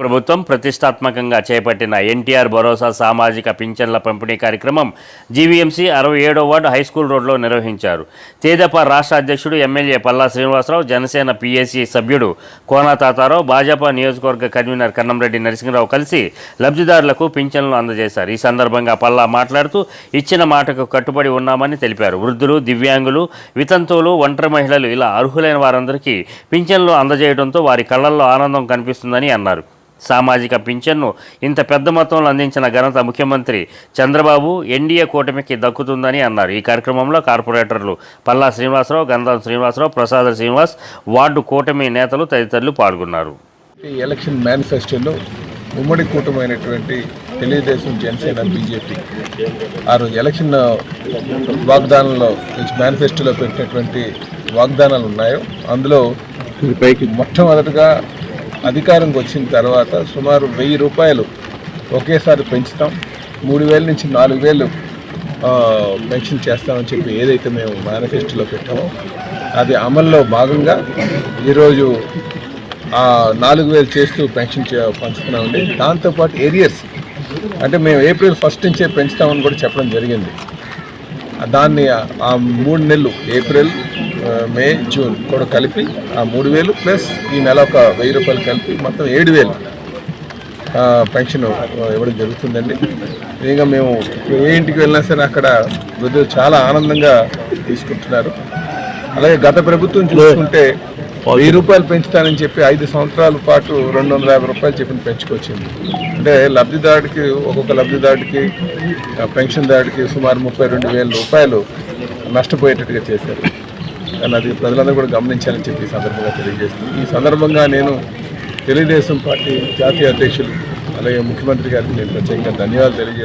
ప్రభుత్వం ప్రతిష్టాత్మకంగా చేపట్టిన ఎన్టీఆర్ భరోసా సామాజిక పింఛన్ల పంపిణీ కార్యక్రమం జీవీఎంసీ అరవై ఏడో వార్డు హైస్కూల్ రోడ్లో నిర్వహించారు. తేదప రాష్ట్ర అధ్యక్షుడు ఎమ్మెల్యే పల్లా శ్రీనివాసరావు జనసేన పీఏసీ సభ్యుడు కోనా తాతారావు భాజపా నియోజకవర్గ కన్వీనర్ కన్నంరెడ్డి నరసింహరావు కలిసి లబ్ధిదారులకు పింఛన్లు అందజేశారు. ఈ సందర్భంగా పల్లా మాట్లాడుతూ ఇచ్చిన మాటకు కట్టుబడి ఉన్నామని తెలిపారు. వృద్ధులు దివ్యాంగులు వితంతువులు ఒంటరి మహిళలు ఇలా అర్హులైన వారందరికీ పింఛన్లు అందజేయడంతో వారి కళ్ళల్లో ఆనందం కనిపిస్తుందని అన్నారు. సామాజిక పింఛన్ను ఇంత పెద్ద మొత్తంలో అందించిన ఘనత ముఖ్యమంత్రి చంద్రబాబు ఎన్డీఏ కూటమికి దక్కుతుందని అన్నారు. ఈ కార్యక్రమంలో కార్పొరేటర్లు పల్లా శ్రీనివాసరావు గంధం శ్రీనివాసరావు ప్రసాద శ్రీనివాస్ వార్డు కూటమి నేతలు తదితరులు పాల్గొన్నారు. ఈ ఎలక్షన్ మేనిఫెస్టోలో ఉమ్మడి కూటమైనటువంటి తెలుగుదేశం జనసేన బీజేపీ ఆ రోజు ఎలక్షన్ వాగ్దానంలో మేనిఫెస్టోలో పెట్టినటువంటి వాగ్దానాలు ఉన్నాయో అందులో మొట్టమొదటిగా అధికారంకి వచ్చిన తర్వాత సుమారు వెయ్యి రూపాయలు ఒకేసారి పెంచుతాం. మూడు వేల నుంచి నాలుగు వేలు పెన్షన్ చేస్తామని చెప్పి ఏదైతే మేము మేనిఫెస్టోలో పెట్టామో అది అమల్లో భాగంగా ఈరోజు నాలుగు వేలు చేస్తూ పెన్షన్ చే- పంచుతున్నామండి. దాంతోపాటు ఏరియర్స్ అంటే మేము ఏప్రిల్ ఫస్ట్ నుంచే పెంచుతామని కూడా చెప్పడం జరిగింది. దాన్ని ఆ- మూడు నెలలు ఏప్రిల్ మే జూన్ కూడా కలిపి ఆ మూడు వేలు ప్లస్ ఈ నెల ఒక వెయ్యి రూపాయలు కలిపి మొత్తం ఏడు వేలు. పెన్షన్ ఇవ్వడం జరుగుతుందండి. ఇంకా మేము ఏ ఇంటికి వెళ్ళినా సరే అక్కడ వృద్ధులు చాలా ఆనందంగా తీసుకుంటున్నారు. అలాగే గత ప్రభుత్వం చూసుకుంటే వెయ్యి రూపాయలు పెంచుతానని చెప్పి ఐదు సంవత్సరాల పాటు రెండు వందల యాభై రూపాయలు చెప్పిన పెంచుకొచ్చింది. అంటే లబ్ధిదారుడికి ఒక్కొక్క లబ్ధిదారుడికి పెన్షన్ పెన్షన్దారుడికి సుమారు ముప్పై రెండు వేల రూపాయలు నష్టపోయేటట్టుగా చేశారు. కానీ అది ప్రజలందరూ కూడా గమనించాలని చెప్పి ఈ సందర్భంగా తెలియజేస్తుంది ఈ సందర్భంగా నేను తెలుగుదేశం పార్టీ జాతీయ అధ్యక్షులు అలాగే ముఖ్యమంత్రి గారికి నేను ప్రత్యేకంగా ధన్యవాదాలు తెలియజేస్తున్నాను.